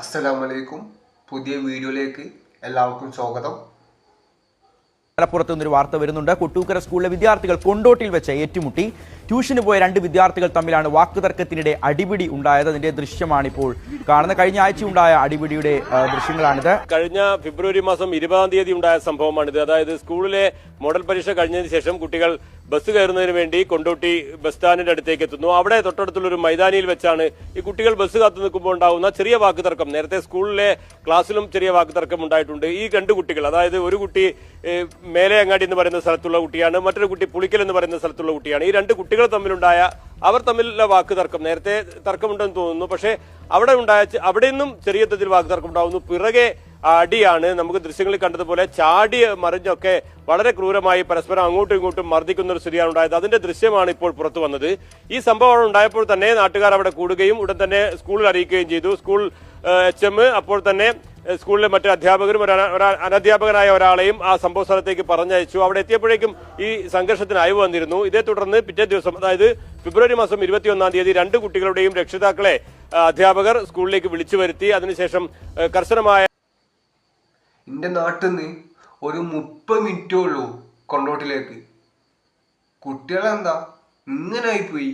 അസ്സലാമലൈക്കും. പുതിയ വീഡിയോയിലേക്ക് എല്ലാവർക്കും സ്വാഗതം. മലപ്പുറത്ത് നിന്നൊരു വാർത്ത വരുന്നുണ്ട്. കൊട്ടൂക്കര സ്കൂളിലെ വിദ്യാർത്ഥികൾ കൊണ്ടോട്ടിൽ വെച്ച് ഏറ്റുമുട്ടി. ട്യൂഷന് പോയ രണ്ട് വിദ്യാർത്ഥികൾ തമ്മിലാണ് വാക്കുതർക്കത്തിനിടെ അടിപിടി ഉണ്ടായത്. അതിന്റെ ദൃശ്യമാണിപ്പോൾ കാണുന്ന കഴിഞ്ഞ ആഴ്ച ഉണ്ടായ അടിപിടിയുടെ ദൃശ്യങ്ങളാണിത്. കഴിഞ്ഞ ഫെബ്രുവരി മാസം ഇരുപതാം തീയതി ഉണ്ടായ സംഭവമാണിത്. അതായത് സ്കൂളിലെ മോഡൽ പരീക്ഷ കഴിഞ്ഞതിന് ശേഷം കുട്ടികൾ ബസ് കയറുന്നതിന് വേണ്ടി കൊണ്ടോട്ടി ബസ് സ്റ്റാൻഡിന്റെ അടുത്തേക്ക് എത്തുന്നു. അവിടെ തൊട്ടടുത്തുള്ള ഒരു മൈതാനിയിൽ വെച്ചാണ് ഈ കുട്ടികൾ ബസ് കാത്തു നിൽക്കുമ്പോൾ ഉണ്ടാകുന്ന ചെറിയ വാക്കുതർക്കം. നേരത്തെ സ്കൂളിലെ ക്ലാസ്സിലും ചെറിയ വാക്കുതർക്കം ഉണ്ടായിട്ടുണ്ട്. ഈ രണ്ട് കുട്ടികൾ അതായത് ഒരു കുട്ടി മേലെ അങ്ങാടി എന്ന് പറയുന്ന സ്ഥലത്തുള്ള കുട്ടിയാണ് മറ്റൊരു കുട്ടി പുളിക്കൽ എന്ന് പറയുന്ന സ്ഥലത്തുള്ള കുട്ടിയാണ്. ഈ രണ്ട് കുട്ടികൾ തമ്മിലുണ്ടായ അവർ തമ്മിലുള്ള വാക്ക് തർക്കം നേരത്തെ തർക്കമുണ്ടെന്ന് തോന്നുന്നു. പക്ഷേ അവിടെ ഉണ്ടായ അവിടെ നിന്നും ചെറിയ തരത്തിൽ വാക്ക് തർക്കം ഉണ്ടാകുന്നു പിറകെ അടിയാണ് നമുക്ക് ദൃശ്യങ്ങളിൽ കണ്ടതുപോലെ ചാടി മറിഞ്ഞൊക്കെ വളരെ ക്രൂരമായി പരസ്പരം അങ്ങോട്ടും ഇങ്ങോട്ടും മർദ്ദിക്കുന്ന ഒരു സ്ഥിതിയാണ് ഉണ്ടായത്. അതിന്റെ ദൃശ്യമാണ് ഇപ്പോൾ പുറത്തു വന്നത്. ഈ സംഭവം ഉണ്ടായപ്പോൾ തന്നെ നാട്ടുകാർ അവിടെ കൂടുകയും ഉടൻ തന്നെ സ്കൂളിൽ അറിയിക്കുകയും ചെയ്തു. സ്കൂൾ എച്ച് എം അപ്പോൾ തന്നെ സ്കൂളിലെ മറ്റു അധ്യാപകരും ഒരു അനധ്യാപകനായ ഒരാളെയും ആ സംഭവ സ്ഥലത്തേക്ക് പറഞ്ഞയച്ചു. അവിടെ എത്തിയപ്പോഴേക്കും ഈ സംഘർഷത്തിന് അയവ് വന്നിരുന്നു. ഇതേ തുടർന്ന് പിറ്റേ ദിവസം അതായത് ഫെബ്രുവരി മാസം ഇരുപത്തിയൊന്നാം തീയതി രണ്ട് കുട്ടികളുടെയും രക്ഷിതാക്കളെ അധ്യാപകർ സ്കൂളിലേക്ക് വിളിച്ചു വരുത്തി. അതിനുശേഷം കർശനമായ എന്റെ നാട്ടിൽ നിന്ന് ഒരു മുപ്പത് മിനിറ്റേ ഉള്ളൂ കൊണ്ടോട്ടിലേക്ക്. കുട്ടികളെന്താ? ഇങ്ങനെ പോയി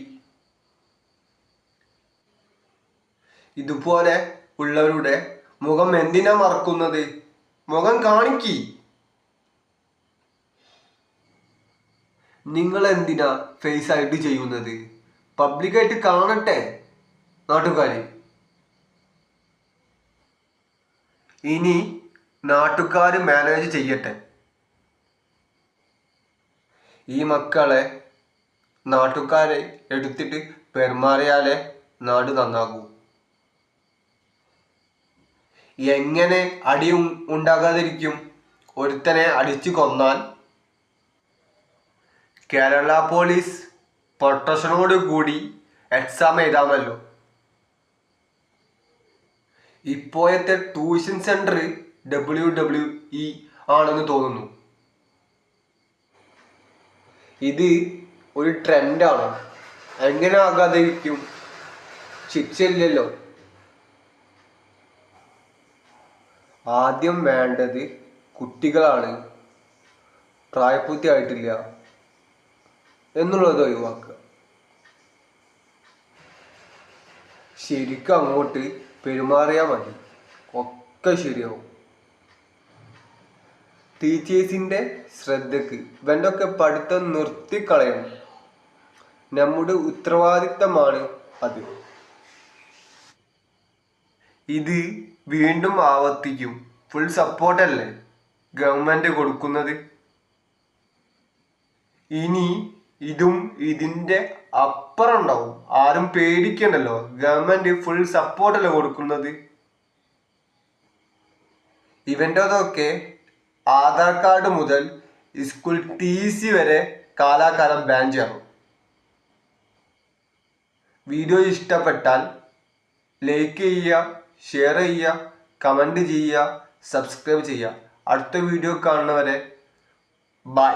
ഇതുപോലെ ഉള്ളവരുടെ മുഖം എന്തിനാ മറക്കുന്നത്? മുഖം കാണിക്കി. നിങ്ങൾ എന്തിനാ ഫേസ് ആയിട്ട് ചെയ്യുന്നത്? പബ്ലിക്കായിട്ട് കാണട്ടെ നാട്ടുകാര്. ഇനി നാട്ടുകാര് മാനേജ് ചെയ്യട്ടെ. ഈ മക്കളെ നാട്ടുകാരെ എടുത്തിട്ട് പെരുമാറിയാലേ നാട് നന്നാകൂ. എങ്ങനെ അടി ഉണ്ടാകാതിരിക്കും? ഒരുത്തനെ അടിച്ചു കൊന്നാൽ? കേരള പോലീസ് പ്രൊട്ടക്ഷനോട് കൂടി എക്സാം എഴുതാമല്ലോ. ഇപ്പോഴത്തെ tuition centre W W E ആണെന്ന് തോന്നുന്നു. ഇത് ഒരു ട്രെൻഡാണ് എങ്ങനെ ആകാതിരിക്കും? ശിക്ഷയില്ലല്ലോ. ആദ്യം വേണ്ടത് കുട്ടികളാണ്. പ്രായപൂർത്തിയായിട്ടില്ല എന്നുള്ളത് ഒഴിവാക്കുക. ശരിക്കും അങ്ങോട്ട് പെരുമാറിയാൽ മതി. ഒക്കെ ശരിയാവും. ടീച്ചേഴ്സിന്റെ ശ്രദ്ധക്ക് വേണ്ടൊക്കെ ഒക്കെ പഠിത്തം നിർത്തിക്കളയണം. നമ്മുടെ ഉത്തരവാദിത്തമാണ് അത്. ഇത് വീണ്ടും ആവർത്തിക്കും. ഫുൾ സപ്പോർട്ടല്ലേ ഗവൺമെന്റ് കൊടുക്കുന്നത്. ഇനി ഇതും ഇതിന്റെ അപ്പുറം ഉണ്ടാവും. ആരും പേടിക്കണ്ടല്ലോ. ഗവൺമെന്റ് ഫുൾ സപ്പോർട്ടല്ലേ കൊടുക്കുന്നത്? ഇവന്റെതൊക്കെ ആധാർ കാർഡ് മുതൽ സ്കൂൾ ടി സി വരെ കാലാകാലം ബാൻ ചെയ്യണം വീഡിയോ ഇഷ്ടപ്പെട്ടാൽ ലൈക്ക് ചെയ്യുക. ഷെയർ ചെയ്യുക കമന്റ് ചെയ്യുക സബ്സ്ക്രൈബ് ചെയ്യുക. അടുത്ത വീഡിയോ കാണുന്നവരെ ബൈ